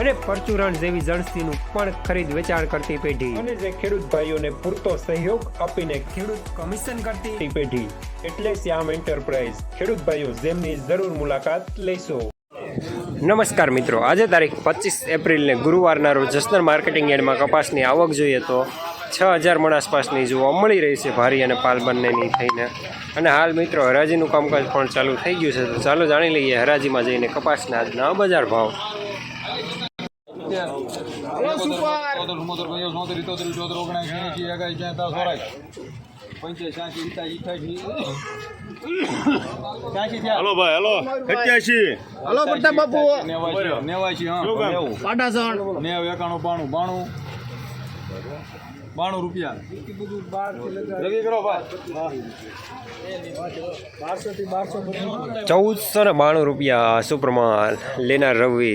અને પરચુરણ જેવી જણસીનું પણ ખરીદ વેચાણ કરતી પેઢી. અને જે ખેડૂત ભાઈઓને પૂરતો સહયોગ આપીને ખેડૂત કમિશન કરતી પેઢી. એટલે શ્યામ એન્ટરપ્રાઇઝ. ખેડૂત ભાઈઓ જેમની જરૂર મુલાકાત લેશો. નમસ્કાર મિત્રો. આજે તારીખ પચીસ એપ્રિલને ગુરુવારના રોજ જસનર માર્કેટિંગ યાર્ડમાં કપાસની આવક જોઈએ તો છ હજાર મણ આસપાસની જોવા મળી રહી છે ભારી અને પાલ બંનેની થઈને. અને હાલ મિત્રો હરાજીનું કામકાજ પણ ચાલુ થઈ ગયું છે. તો ચાલો જાણી લઈએ હરાજીમાં જઈને કપાસના આજના બજાર ભાવ. હલો ભાઈ હલો સત્યાસી હલો પ્રતાપ બાપુ નેવાસી હા નેવું પાટાસણ નેવ એકાણું બાણું બાણું બાણું રૂપિયા રવિ કરો ભાઈ ચૌદસો ને બાણું રૂપિયા સુપ્રમાલ લેનાર રવિ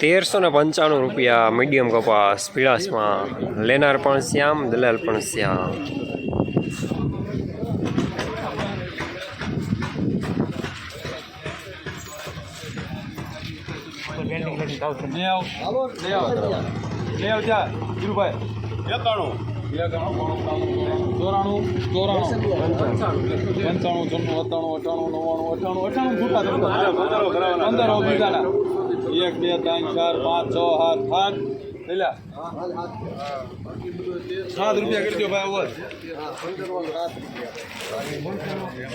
તેરસો ને પંચાણું રૂપિયા મીડિયમ કપાસ પીળાસમાં લેનાર પણ શ્યામ દલાલ પણ શ્યામ ચોરાણું ચોરાણું પંચાણું છન્નું સત્તાણું અઠાણું નવ્વાણું અઠાણું અઠાણું છૂટા પંદર બીજાના એક બે ત્રણ ચાર પાંચ છ સાત સાત પેલા સાત રૂપિયા કરજો ભાઈ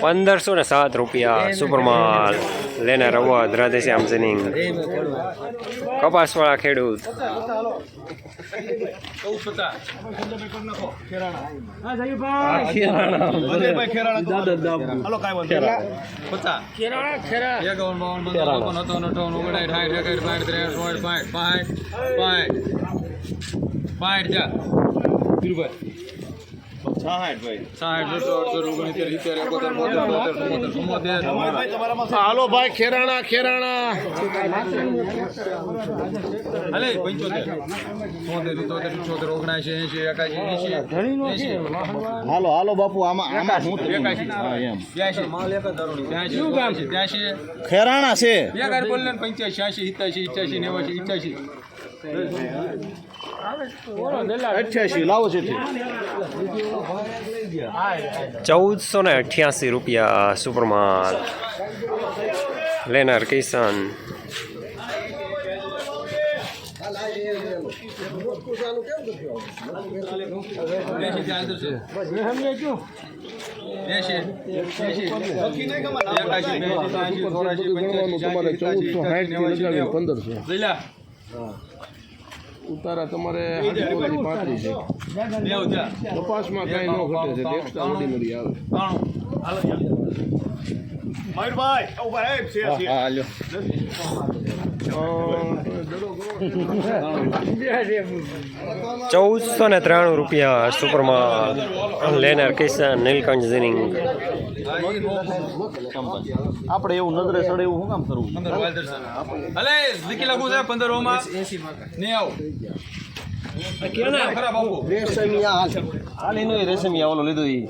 પંદરસો ને સાત રૂપિયા સુપરમાલ લેનાર અવધ રાધેશ્યામ જનિંગ કપાસવાળા ખેડૂત. ખેરાણા હલો પાંઠ જા ધીરુભાઈ તોતેર હાલો ભાઈ ખેરાણા ખેરાણા અલે પંચોતેર તોતેર સિત્તોતેર ઇઠ્ઠોતેર ઓગણસી એંશી એંશી હાલો હાલો બાપુ આમાં આમાં હા, ત્યાંશી ખેરાણા છે પંચ્યાસી છ્યાસી સિત્યાસી ઇઠ્યાસી નેવાસી ઇઠ્યાસી અઠ્યાસી લાવો છે ચૌદસો ને અઠ્યાસી રૂપિયા સુપરમાન લેનાર નેવું. પંદરસો ઉતારા તમારે થી પાંત્રીસ છે. કપાસમાં કઈ ન ઘટે છે. એક્સ્ટ્રા ઓર્ડિનરી આવે. મયુરભાઈ ચૌદસો ને ત્રાણું રૂપિયા સુપરમાં લેનાર કિશન નીલકંઠ જીનિંગ આપણે એવું નજરે સડે એવું શું કામ કરવું? ભલે લીકી લખું છે પંદર ઓમાં નેવ ખરા બાપુ હાલ એનો રેશમી આવલો લીધો ઈ.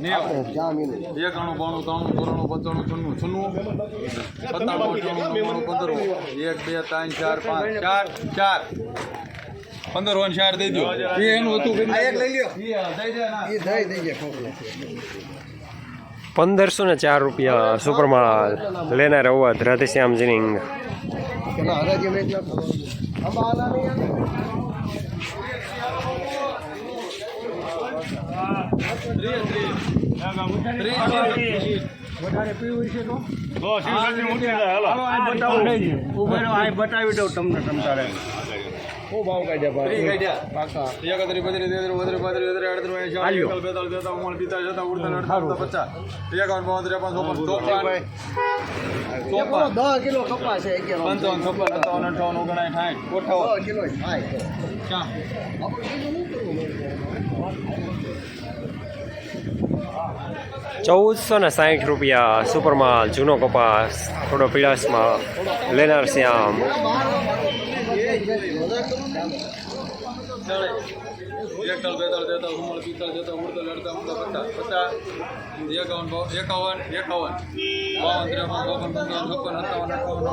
એકાણું બાણું ત્રાણું ચોરાણું પંચાણું છન્નું છન્નું. સત્તાણું અઠાણું નવ્વાણું પંદર એક બે ત્રણ ચાર પાંચ ચાર ચાર. પંદર વન ચાર દઈ દો. એ એનું હતું એક લઈ લ્યો. દઈ દે ના. પંદરસો ને ચાર રૂપિયા સુપરમાલ લેનાર બતાવી દઉં તમને તમતારે પિસ્તાલીસ સત્તાવીસ અડતાલીસ અડતાલીસ પચાસ એકાવન બાવન ત્રેપન ચોપન ચોપન દસ કિલો કપાસ છે ચૌદસો ને સાઠ રૂપિયા સુપરમાલ જૂનો કપાસ થોડો પીળાશમાં લેનાર શ્યામ એકાવન એકાવન એકાવન બાવન ત્રેપન ચોપન પંચાવન છપ્પન સત્તાવન અઠાવન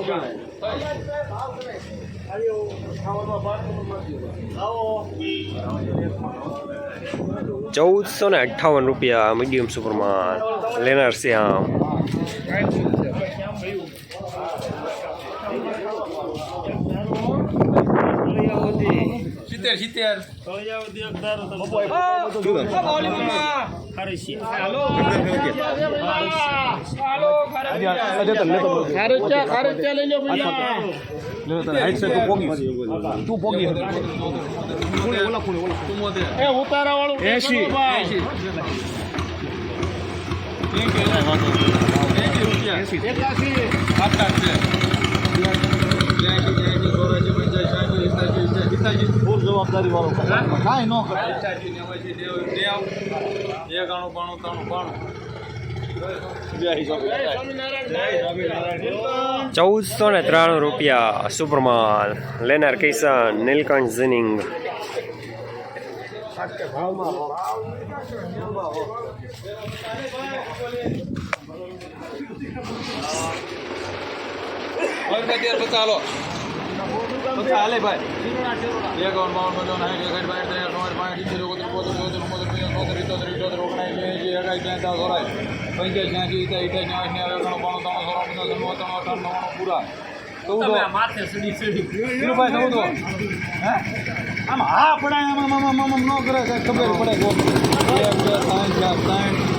અઠાવન ચૌદસો ને અઠ્ઠાવન રૂપિયા મીડિયમ સુપરમાલ લેનાર શ્યામ સિત્તેર સિત્તેર. ઉતારા વાળું એસી એંશી એકાસી ફૂલ જવાબદારી વાળો કાંઈ ન કરે. બાણું, ત્રાણું, બાણું. ચૌદસો ને ત્રાણું રૂપિયા સુપરમાલ લેનાર કિશન નીલકંઠ ઝિનિંગ. હવે મેં ત્યાર પચાસ હાલો. હાલે ભાઈ. એકાવન, બાવન, પંચાવન, સાઠ, ચુમ્માલીસ, પાંસઠ, સિત્તેર, એકોતેર, બોતેર, ચોતેર, એકાસી, ત્યાંસી, ચોરાસી, પંચ્યાસી, છ્યાસી, સિત્તેર, અઠ્યાસી, નેવું, એકાણું, બાણું, ત્રાણું, ચોરાણું, પંચાવન, નવ્વાણું, અઠ્ઠાણું, નવ્વાણું, પૂરા. ચૌદો. ધીરુભાઈ, ચૌદો. હે? આમ હા પડાય આમ આમ આમ ન કરે ખબર પડે ચાર, પાંચ.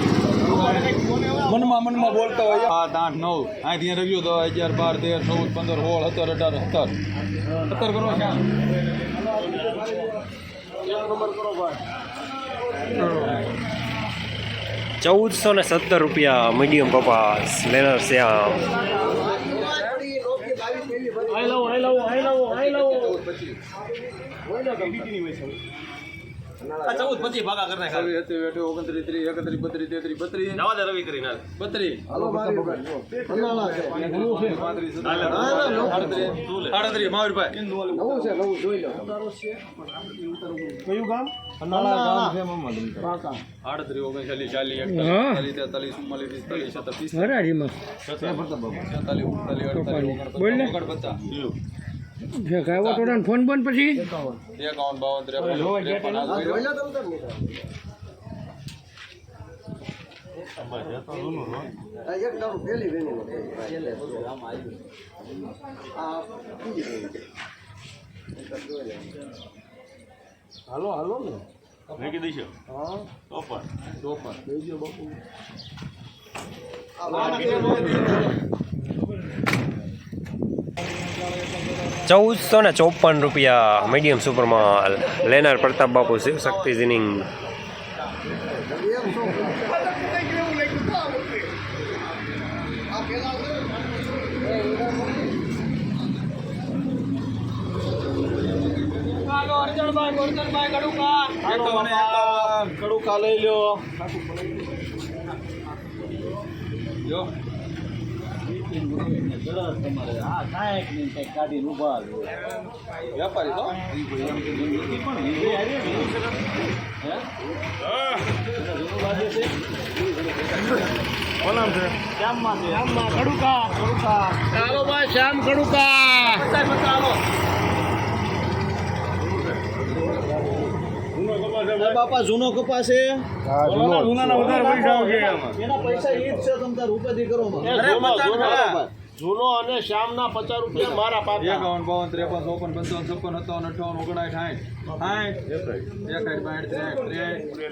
મનમાં મનમાં બોલતા હોય. સાત આઠ નવ. અહીંથી રહ્યું રહ્યો તો અગિયાર બાર તેર ચૌદ પંદર સોળ સત્તર અઢાર સત્તર. સત્તર કરો ચૌદસો ને સત્તર રૂપિયા મીડિયમ કપાસ લેનર શ્યામ ચૌદ પચીસ ભાગા કરી નાખ્યા. છવ્વીસ સત્યાવીસ ઓગણત્રીસ ત્રીસ એકત્રીસ બત્રીસ તેત્રીસ બત્રીસ. નવા દે રવિ કરીને બત્રીસ. પાંત્રીસ આડત્રીસ. આડત્રીસ. મહાવીરભાઈ. આડત્રીસ ઓગણચાલીસ ચાલીસ એકતાલીસ તેતાલીસ ચુમ્માલીસ પિસ્તાલીસ સત્તર પિસ્તાલીસ છેતાલીસ ઉડતાલીસ અડતાલીસ ઓગણપચાસ. ઓગણપચાસ ફોન બંધ પછી? એકાવન બાવન ત્રેપન ત્રેપન આ જોઈ લો. એક દારૂ પેલી વેણી આ હાલો હાલો ને ચોપન ચૌદસો ને ચોપન રૂપિયા મીડિયમ સુપરમાલ લેનાર પ્રતાપ બાપુ શિવશક્તિ એકાવન કડુકા લઈ લ્યો જો હા કાંઈક નહીં કંઈક કાઢીને તો શ્યામમાં છે શ્યામમાં કડુકા કડુકા ચાલો ભાઈ શ્યામ કડુકા બાપા જૂનો કપાસ છે? એના પૈસા ઈ જ છે તમ તાર કરો માં. જૂનો અને શ્યામના પચાસ રૂપિયા મારા પાસે એકાવન બાવન ત્રેપન ચોપન પંચાવન છપ્પન સત્તાવન અઠાવન ઓગણાઠ સાઠ. સાઠ. બાઠ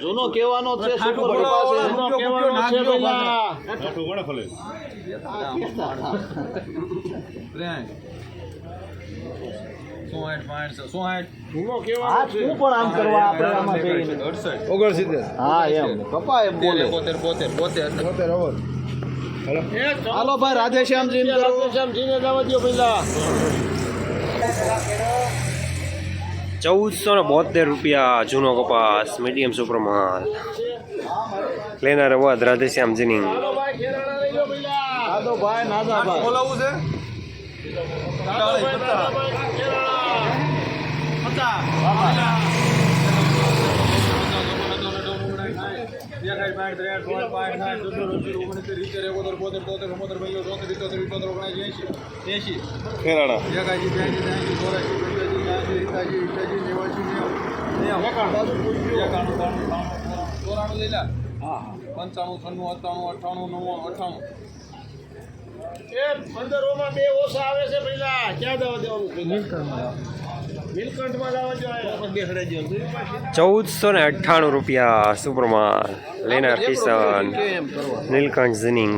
જૂનો કહેવાનો છે સુપર પાસે. જૂનો છે. સોહાઠ પાંઠ સોહાઠ જૂનો કહેવાનો છે પણ આમ કરવા આપણે આમાં જઈને અડસઠ ઓગણસિત્તેર હા એમ કપા એમ બોલે બોતેર બોતેર બોતેર બોતેર અવર હાલો ભાઈ રાધેશ્યામજી રાધેશ્યામજીને જવા દો પેલા ચૌદસો ને બોતેર રૂપિયા જૂનો કપાસ મીડિયમ સુપર માલ લેનાર અવાજ પંચાણું છન્નું અઠ્ઠાણું અઠ્ઠાણું નવ્વાણું અઠ્ઠાણું એ પંદરોમાં બે ઓછા આવે છે પેલા ક્યાં દવા દેવાનું ચૌદસો ને અઠ્ઠાણું રૂપિયા સુપર માલ લેનાર કેમ નીલકંઠ જીનિંગ